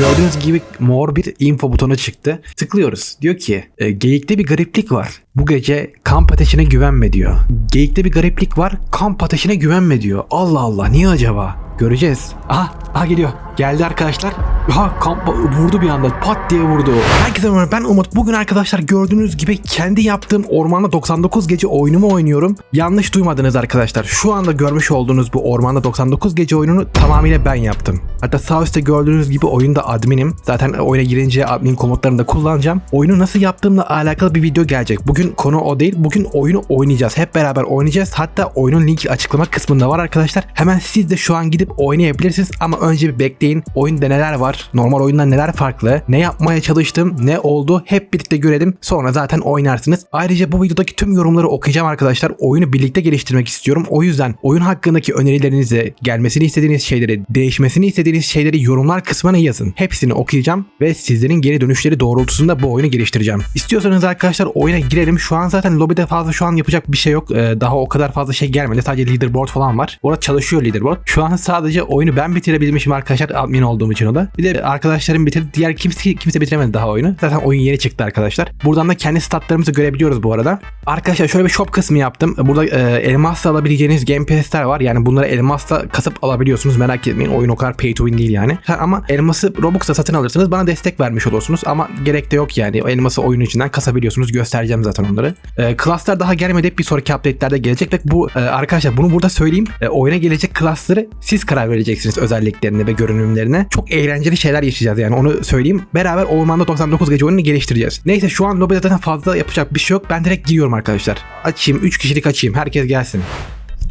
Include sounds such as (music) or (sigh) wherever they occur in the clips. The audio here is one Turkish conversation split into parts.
go Gördüğünüz gibi mor bir info butonu çıktı. Tıklıyoruz. Diyor ki e, geyikte bir gariplik var. Bu gece kamp ateşine güvenme diyor. Geyikte bir gariplik var. Kamp ateşine güvenme diyor. Allah Allah niye acaba? Göreceğiz. Aha, aha geliyor. Geldi arkadaşlar. Ha kamp vurdu bir anda. Pat diye vurdu. Herkese merhaba ben Umut. Bugün arkadaşlar gördüğünüz gibi kendi yaptığım Ormanda 99 Gece oyunumu oynuyorum. Yanlış duymadınız arkadaşlar. Şu anda görmüş olduğunuz bu Ormanda 99 Gece oyununu tamamıyla ben yaptım. Hatta sağ üstte gördüğünüz gibi oyunda adminim. Zaten oyuna girince admin komutlarını da kullanacağım. Oyunu nasıl yaptığımla alakalı bir video gelecek. Bugün konu o değil. Bugün oyunu oynayacağız. Hep beraber oynayacağız. Hatta oyunun linki açıklama kısmında var arkadaşlar. Hemen siz de şu an gidip oynayabilirsiniz ama önce bir bekleyin. Oyunda neler var? Normal oyundan neler farklı? Ne yapmaya çalıştım? Ne oldu? Hep birlikte görelim. Sonra zaten oynarsınız. Ayrıca bu videodaki tüm yorumları okuyacağım arkadaşlar. Oyunu birlikte geliştirmek istiyorum. O yüzden oyun hakkındaki önerilerinizi, gelmesini istediğiniz şeyleri, değişmesini istediğiniz şeyleri yorumlar kısmına yazın. Hepsini okuyacağım ve sizlerin geri dönüşleri doğrultusunda bu oyunu geliştireceğim. İstiyorsanız arkadaşlar oyuna girelim. Şu an zaten lobide fazla şu an yapacak bir şey yok. Ee, daha o kadar fazla şey gelmedi. Sadece leaderboard falan var. Orada çalışıyor leaderboard. Şu an sadece oyunu ben bitirebilmişim arkadaşlar admin olduğum için o da. Bir de arkadaşlarım bitirdi. Diğer kimse kimse bitiremedi daha oyunu. Zaten oyun yeni çıktı arkadaşlar. Buradan da kendi statlarımızı görebiliyoruz bu arada. Arkadaşlar şöyle bir shop kısmı yaptım. Burada e, elmasla alabileceğiniz game pass'ler var. Yani bunları elmasla kasıp alabiliyorsunuz. Merak etmeyin. Oyun o kadar pay to win değil yani. Ama elması Robux'ta satın alırsınız. Bana destek vermiş olursunuz. Ama gerek de yok yani. O elması oyun içinden kasabiliyorsunuz. Göstereceğim zaten onları. E, class'lar daha gelmedi. Bir sonraki update'lerde gelecek ve bu e, arkadaşlar bunu burada söyleyeyim. E, oyuna gelecek class'ları siz karar vereceksiniz özelliklerine ve görünümlerine. Çok eğlenceli şeyler yaşayacağız yani onu söyleyeyim. Beraber Ormanda 99 gece oyununu geliştireceğiz. Neyse şu an lobide zaten fazla yapacak bir şey yok. Ben direkt giriyorum arkadaşlar. Açayım 3 kişilik açayım. Herkes gelsin.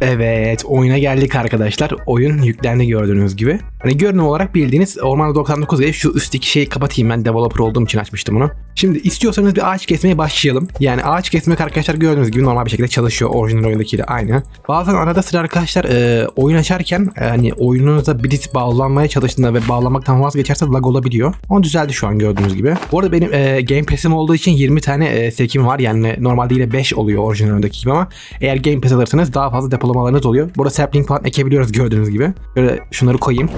Evet oyuna geldik arkadaşlar. Oyun yüklendi gördüğünüz gibi. Hani görünüm olarak bildiğiniz Ormanda 99 diye şu üstteki şeyi kapatayım ben developer olduğum için açmıştım bunu. Şimdi istiyorsanız bir ağaç kesmeye başlayalım. Yani ağaç kesmek arkadaşlar gördüğünüz gibi normal bir şekilde çalışıyor orijinal oyundakiyle aynı. Bazen arada sıra arkadaşlar e, oyun açarken e, hani oyununuza birisi bağlanmaya çalıştığında ve bağlamaktan vazgeçerse lag olabiliyor. Onu düzeldi şu an gördüğünüz gibi. Bu arada benim e, Game Pass'im olduğu için 20 tane e, sekim var. Yani normalde yine 5 oluyor orijinal oyundaki gibi ama eğer Game Pass alırsanız daha fazla depolamalarınız oluyor. Burada sapling falan ekebiliyoruz gördüğünüz gibi. Böyle şunları koyayım.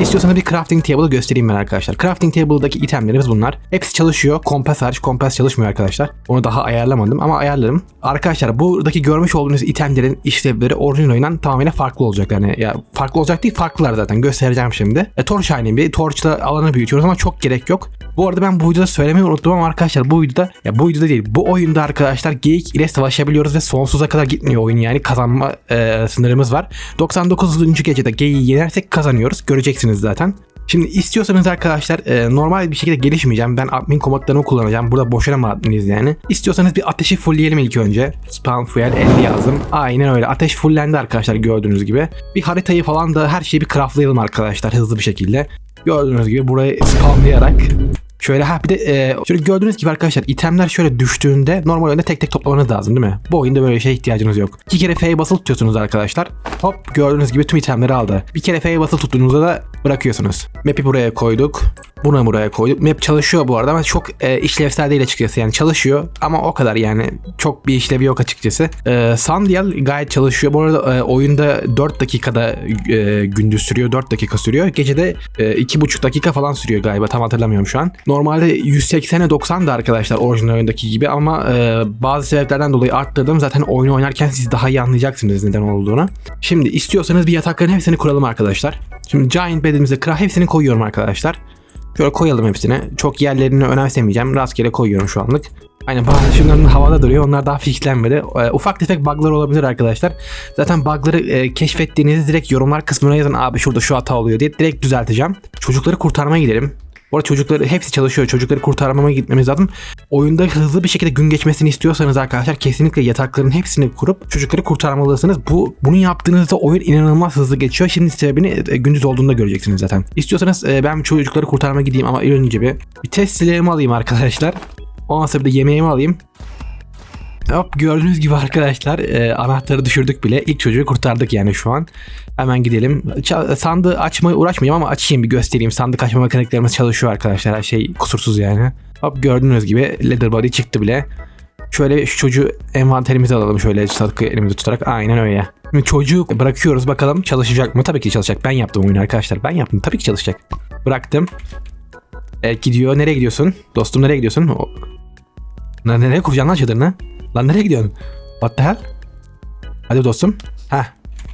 İstiyorsanız bir crafting table'ı göstereyim ben arkadaşlar. Crafting table'daki itemlerimiz bunlar. Hepsi çalışıyor. Kompas hariç kompas çalışmıyor arkadaşlar. Onu daha ayarlamadım ama ayarlarım. Arkadaşlar buradaki görmüş olduğunuz itemlerin işlevleri orijinal oyundan tamamen farklı olacak. Yani ya farklı olacak değil farklılar zaten. Göstereceğim şimdi. E, torch aynı bir. Torch'la alanı büyütüyoruz ama çok gerek yok. Bu arada ben bu videoda söylemeyi unuttum ama arkadaşlar bu videoda ya bu videoda değil bu oyunda arkadaşlar geyik ile savaşabiliyoruz ve sonsuza kadar gitmiyor oyun yani kazanma e, sınırımız var. 99. gecede geyiği yenersek kazanıyoruz. Göreceksiniz zaten. Şimdi istiyorsanız arkadaşlar e, normal bir şekilde gelişmeyeceğim. Ben admin komutlarını kullanacağım. Burada boşuna mı adminiz yani? İstiyorsanız bir ateşi fullleyelim ilk önce. Spawn fuel 50 yazdım. Aynen öyle. Ateş fullendi arkadaşlar gördüğünüz gibi. Bir haritayı falan da her şeyi bir craftlayalım arkadaşlar hızlı bir şekilde. Gördüğünüz gibi burayı spawnlayarak Şöyle ha bir de e, şöyle gördüğünüz gibi arkadaşlar itemler şöyle düştüğünde normal oyunda tek tek toplamanız lazım değil mi? Bu oyunda böyle şeye ihtiyacınız yok. İki kere F'ye basılı tutuyorsunuz arkadaşlar. Hop gördüğünüz gibi tüm itemleri aldı. Bir kere F'ye basılı tuttuğunuzda da bırakıyorsunuz. Map'i buraya koyduk. Bunu buraya koyduk. Map çalışıyor bu arada ama çok e, işlevsel değil açıkçası. Yani çalışıyor ama o kadar yani. Çok bir işlevi yok açıkçası. E, Sandial gayet çalışıyor. Bu arada e, oyunda 4 dakikada e, gündüz sürüyor. 4 dakika sürüyor. Gecede e, 2,5 dakika falan sürüyor galiba. Tam hatırlamıyorum şu an. Normalde 180'e 90 da arkadaşlar orijinal oyundaki gibi ama e, bazı sebeplerden dolayı arttırdım. Zaten oyunu oynarken siz daha iyi anlayacaksınız neden olduğunu. Şimdi istiyorsanız bir yatakların hepsini kuralım arkadaşlar. Şimdi Giant Bed'imize kıra hepsini koyuyorum arkadaşlar. Şöyle koyalım hepsine. Çok yerlerini önemsemeyeceğim. Rastgele koyuyorum şu anlık. Aynen bazı şunların havada duruyor. Onlar daha fixlenmedi. E, ufak tefek bug'lar olabilir arkadaşlar. Zaten bug'ları e, keşfettiğinizde direkt yorumlar kısmına yazın. Abi şurada şu hata oluyor diye direkt düzelteceğim. Çocukları kurtarmaya gidelim. Bu arada çocukları hepsi çalışıyor. Çocukları kurtarmamaya gitmemiz lazım. Oyunda hızlı bir şekilde gün geçmesini istiyorsanız arkadaşlar kesinlikle yatakların hepsini kurup çocukları kurtarmalısınız. Bu bunu yaptığınızda oyun inanılmaz hızlı geçiyor. Şimdi sebebini e, gündüz olduğunda göreceksiniz zaten. İstiyorsanız e, ben çocukları kurtarmaya gideyim ama önce bir, bir test silahımı alayım arkadaşlar. Ondan sonra bir de yemeğimi alayım. Hop gördüğünüz gibi arkadaşlar e, anahtarı düşürdük bile. İlk çocuğu kurtardık yani şu an. Hemen gidelim. Ça- sandığı açmaya uğraşmayayım ama açayım bir göstereyim. Sandık açma mekaniklerimiz çalışıyor arkadaşlar. Her şey kusursuz yani. Hop gördüğünüz gibi leather body çıktı bile. Şöyle şu çocuğu envanterimize alalım şöyle sadıkı elimizde tutarak. Aynen öyle. Şimdi çocuğu bırakıyoruz bakalım çalışacak mı? Tabii ki çalışacak. Ben yaptım oyunu arkadaşlar. Ben yaptım. Tabii ki çalışacak. Bıraktım. Evet gidiyor. Nereye gidiyorsun? Dostum nereye gidiyorsun? O... Nereye kuracaksın lan çadırını? Lan nereye gidiyorsun? What the hell? Hadi dostum. Heh.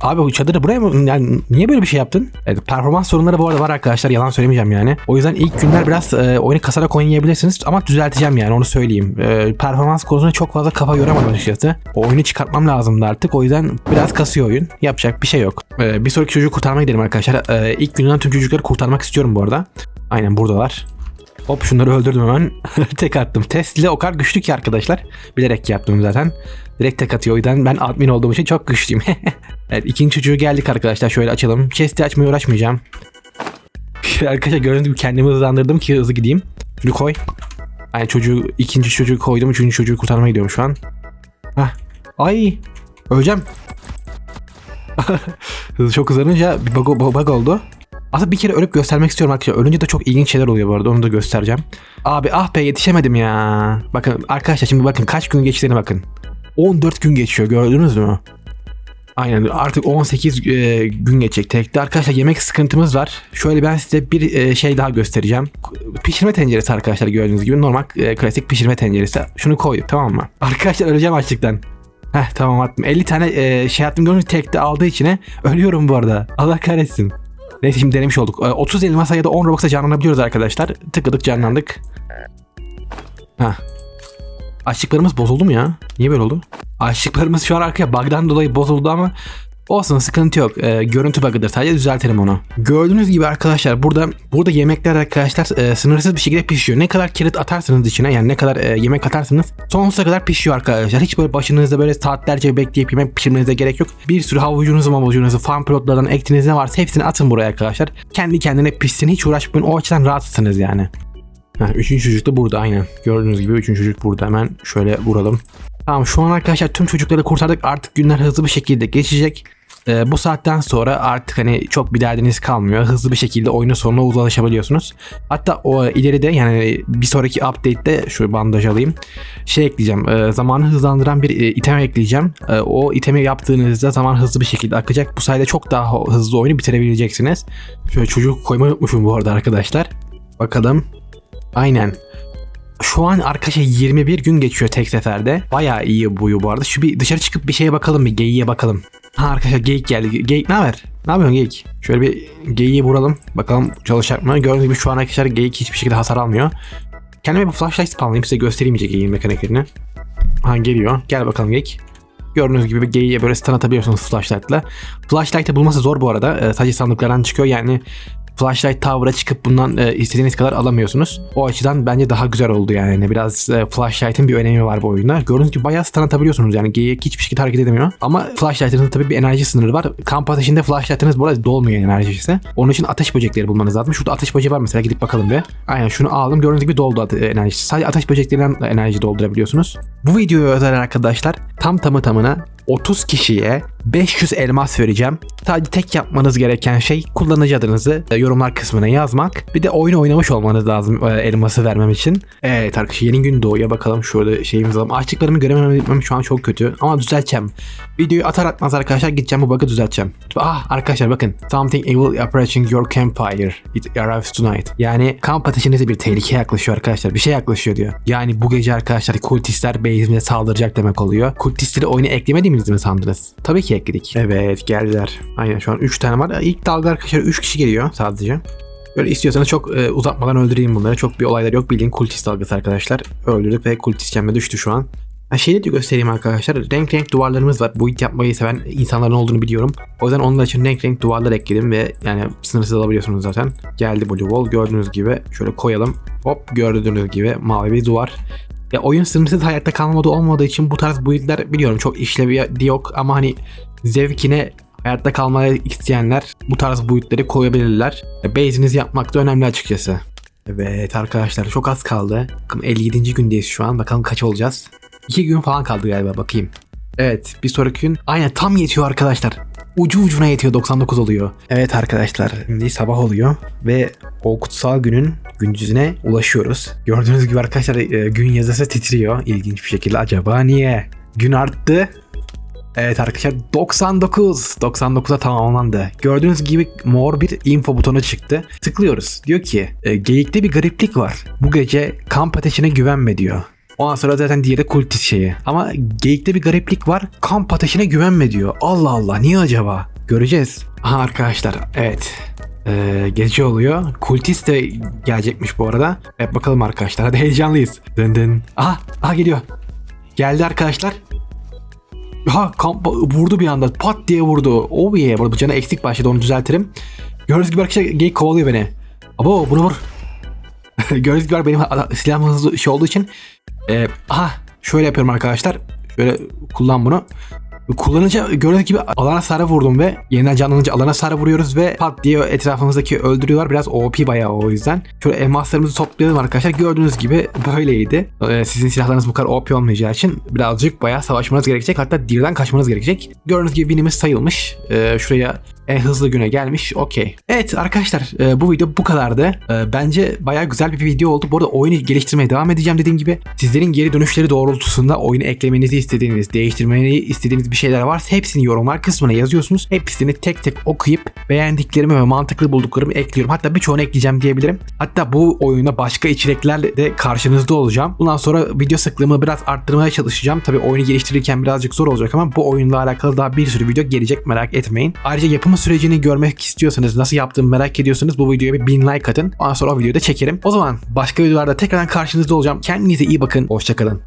Abi bu çadırı buraya mı? Yani niye böyle bir şey yaptın? Evet, performans sorunları bu arada var arkadaşlar. Yalan söylemeyeceğim yani. O yüzden ilk günler biraz e, oyunu kasarak oynayabilirsiniz. Ama düzelteceğim yani onu söyleyeyim. E, performans konusunda çok fazla kafa yoramadım açıkçası. O oyunu çıkartmam lazımdı artık. O yüzden biraz kasıyor oyun. Yapacak bir şey yok. E, bir sonraki çocuğu kurtarmaya gidelim arkadaşlar. E, ilk günden tüm çocukları kurtarmak istiyorum bu arada. Aynen buradalar. Hop şunları öldürdüm hemen. (laughs) tek attım. Tesla o kadar güçlü ki arkadaşlar. Bilerek yaptım zaten. Direkt tek atıyor. O yüzden ben admin olduğum için çok güçlüyüm. (laughs) evet ikinci çocuğu geldik arkadaşlar. Şöyle açalım. Chest'i açmaya uğraşmayacağım. (laughs) arkadaşlar gördüğünüz gibi kendimi hızlandırdım ki hızlı gideyim. Şunu koy. Yani çocuğu ikinci çocuğu koydum. Üçüncü çocuğu kurtarmaya gidiyorum şu an. Hah. Ay. Öleceğim. Çok hızlanınca bir bug, bug oldu. Aslında bir kere ölüp göstermek istiyorum arkadaşlar. Ölünce de çok ilginç şeyler oluyor bu arada. Onu da göstereceğim. Abi ah be yetişemedim ya. Bakın arkadaşlar şimdi bakın kaç gün geçtiğine bakın. 14 gün geçiyor gördünüz mü? Aynen artık 18 e, gün geçecek tekte. Arkadaşlar yemek sıkıntımız var. Şöyle ben size bir e, şey daha göstereceğim. Pişirme tenceresi arkadaşlar gördüğünüz gibi. Normal e, klasik pişirme tenceresi. Şunu koyduk tamam mı? (laughs) Arkadaşlar öleceğim açlıktan. Heh tamam attım. 50 tane e, şey attım gördüğünüz tekte aldığı içine. Ölüyorum bu arada. Allah kahretsin. Neyse şimdi denemiş olduk. E, 30 elmasa ya da 10 Robux'a canlanabiliyoruz arkadaşlar. Tıkladık canlandık. Heh. Açlıklarımız bozuldu mu ya? Niye böyle oldu? Açlıklarımız şu an arkaya bug'dan dolayı bozuldu ama olsun sıkıntı yok. Ee, görüntü bug'ıdır sadece düzeltelim onu. Gördüğünüz gibi arkadaşlar burada burada yemekler arkadaşlar e, sınırsız bir şekilde pişiyor. Ne kadar kilit atarsanız içine yani ne kadar e, yemek atarsanız sonsuza kadar pişiyor arkadaşlar. Hiç böyle başınızda böyle saatlerce bekleyip yemek pişirmenize gerek yok. Bir sürü havucunuzu mavucunuzu farm pilotlardan ektiniz ne varsa hepsini atın buraya arkadaşlar. Kendi kendine pişsin hiç uğraşmayın o açıdan rahatsınız yani. Ha, üçüncü çocuk da burada aynen. Gördüğünüz gibi üçüncü çocuk burada. Hemen şöyle vuralım. Tamam şu an arkadaşlar tüm çocukları kurtardık. Artık günler hızlı bir şekilde geçecek. Ee, bu saatten sonra artık hani çok bir derdiniz kalmıyor. Hızlı bir şekilde oyunun sonuna uzlaşabiliyorsunuz. Hatta o ileride yani bir sonraki update'te şu bandaj alayım. Şey ekleyeceğim. E, zamanı hızlandıran bir e, item ekleyeceğim. E, o itemi yaptığınızda zaman hızlı bir şekilde akacak. Bu sayede çok daha hızlı oyunu bitirebileceksiniz. Şöyle çocuk koymayı unutmuşum bu arada arkadaşlar. Bakalım. Aynen. Şu an arkadaşlar 21 gün geçiyor tek seferde. Bayağı iyi buyu bu arada. Şu bir dışarı çıkıp bir şeye bakalım bir geyiğe bakalım. Ha arkadaşlar geyik geldi. Geyik ne haber? Ne yapıyorsun geyik? Şöyle bir geyiği vuralım. Bakalım çalışacak mı? Gördüğünüz gibi şu an arkadaşlar geyik hiçbir şekilde hasar almıyor. Kendime bir flashlight spawnlayayım size göstereyim iyice geyiğin mekaniklerini. Ha geliyor. Gel bakalım geyik. Gördüğünüz gibi bir geyiğe böyle stun atabiliyorsunuz flashlight'la. Flashlight'ı bulması zor bu arada. Ee, sadece sandıklardan çıkıyor yani Flashlight Tower'a çıkıp bundan e, istediğiniz kadar alamıyorsunuz. O açıdan bence daha güzel oldu yani. Biraz e, Flashlight'ın bir önemi var bu oyunda. Gördüğünüz gibi bayağı stun atabiliyorsunuz yani. Geyik hiçbir şekilde hareket edemiyor. Ama Flashlight'ınızın tabii bir enerji sınırı var. Kamp ateşinde Flashlight'ınız bu arada dolmuyor enerjisi. Onun için ateş böcekleri bulmanız lazım. Şurada ateş böceği var mesela gidip bakalım bir. Aynen şunu aldım. Gördüğünüz gibi doldu enerjisi. Sadece ateş böceklerinden enerji doldurabiliyorsunuz. Bu videoya özel arkadaşlar tam tamı tamına 30 kişiye 500 elmas vereceğim. Sadece tek yapmanız gereken şey kullanıcı adınızı e, yorumlar kısmına yazmak. Bir de oyunu oynamış olmanız lazım e, elması vermem için. Evet arkadaşlar yeni gün doğuya bakalım şurada şeyimiz alalım. Açlıklarımı görememem şu an çok kötü ama düzelteceğim. Videoyu atar atmaz arkadaşlar gideceğim bu bug'ı düzelteceğim. Ah arkadaşlar bakın. Something evil approaching your campfire. It arrives tonight. Yani kamp ateşinize bir tehlike yaklaşıyor arkadaşlar. Bir şey yaklaşıyor diyor. Yani bu gece arkadaşlar kultistler base'ine saldıracak demek oluyor. Kultistleri oyuna eklemediğimizi mi sandınız? Tabii ki ekledik. Evet geldiler. Aynen şu an 3 tane var. İlk dalga arkadaşlar 3 kişi geliyor sadece. Böyle istiyorsanız çok e, uzatmadan öldüreyim bunları. Çok bir olaylar yok. Bildiğin kultist dalgası arkadaşlar. Öldürdük ve kultist cemme düştü şu an. Ha şeyi de göstereyim arkadaşlar. Renk renk duvarlarımız var. Bu it yapmayı seven insanların olduğunu biliyorum. O yüzden onlar için renk renk duvarlar ekledim ve yani sınırsız alabiliyorsunuz zaten. Geldi Blue Wall. Gördüğünüz gibi şöyle koyalım. Hop gördüğünüz gibi mavi bir duvar. Ya oyun sınırsız hayatta kalmadı olmadığı için bu tarz build'ler biliyorum çok işlevi yok ama hani zevkine hayatta kalmayı isteyenler bu tarz build'leri koyabilirler. Base'inizi yapmak da önemli açıkçası. Evet arkadaşlar çok az kaldı. Bakın 57. gündeyiz şu an. Bakalım kaç olacağız. 2 gün falan kaldı galiba bakayım. Evet bir sonraki gün aynen tam yetiyor arkadaşlar. Ucu ucuna yetiyor 99 oluyor. Evet arkadaşlar şimdi sabah oluyor ve o kutsal günün gündüzüne ulaşıyoruz. Gördüğünüz gibi arkadaşlar e, gün yazısı titriyor ilginç bir şekilde. Acaba niye? Gün arttı. Evet arkadaşlar 99. 99'a tamamlandı. Gördüğünüz gibi mor bir info butonu çıktı. Tıklıyoruz. Diyor ki e, geyikte bir gariplik var. Bu gece kamp ateşine güvenme diyor. Ondan sonra zaten diğeri kultis şeyi. Ama geyikte bir gariplik var. Kamp ateşine güvenme diyor. Allah Allah niye acaba? Göreceğiz. Aha arkadaşlar evet. Ee, gece oluyor. Kultis de gelecekmiş bu arada. Evet bakalım arkadaşlar. Hadi heyecanlıyız. Dın dın. Aha, aha geliyor. Geldi arkadaşlar. Ha kamp vurdu bir anda. Pat diye vurdu. Oh yeah. Bu canı eksik başladı onu düzeltirim. Gördüğünüz gibi arkadaşlar geyik kovalıyor beni. Abo bunu vur. (laughs) Gördüğünüz gibi benim silahım hızlı şey olduğu için. Ee, aha şöyle yapıyorum arkadaşlar. Şöyle kullan bunu. Kullanınca gördüğünüz gibi alana hasarı vurdum ve yeniden canlanınca alana hasarı vuruyoruz ve pat diye etrafımızdaki öldürüyorlar. Biraz OP bayağı o yüzden. Şöyle elmaslarımızı toplayalım arkadaşlar. Gördüğünüz gibi böyleydi. Ee, sizin silahlarınız bu kadar OP olmayacağı için birazcık bayağı savaşmanız gerekecek. Hatta dirden kaçmanız gerekecek. Gördüğünüz gibi binimiz sayılmış. Ee, şuraya en hızlı güne gelmiş. Okey. Evet arkadaşlar e, bu video bu kadardı. E, bence bayağı güzel bir video oldu. Bu arada oyunu geliştirmeye devam edeceğim dediğim gibi. Sizlerin geri dönüşleri doğrultusunda oyunu eklemenizi istediğiniz, değiştirmeni istediğiniz bir şeyler varsa hepsini yorumlar kısmına yazıyorsunuz. Hepsini tek tek okuyup beğendiklerimi ve mantıklı bulduklarımı ekliyorum. Hatta birçoğunu ekleyeceğim diyebilirim. Hatta bu oyuna başka içeriklerle de karşınızda olacağım. Bundan sonra video sıklığımı biraz arttırmaya çalışacağım. Tabii oyunu geliştirirken birazcık zor olacak ama bu oyunla alakalı daha bir sürü video gelecek merak etmeyin. Ayrıca yapımı sürecini görmek istiyorsanız, nasıl yaptığımı merak ediyorsanız bu videoya bir bin like atın. Ondan sonra o videoyu da çekerim. O zaman başka videolarda tekrardan karşınızda olacağım. Kendinize iyi bakın. Hoşçakalın.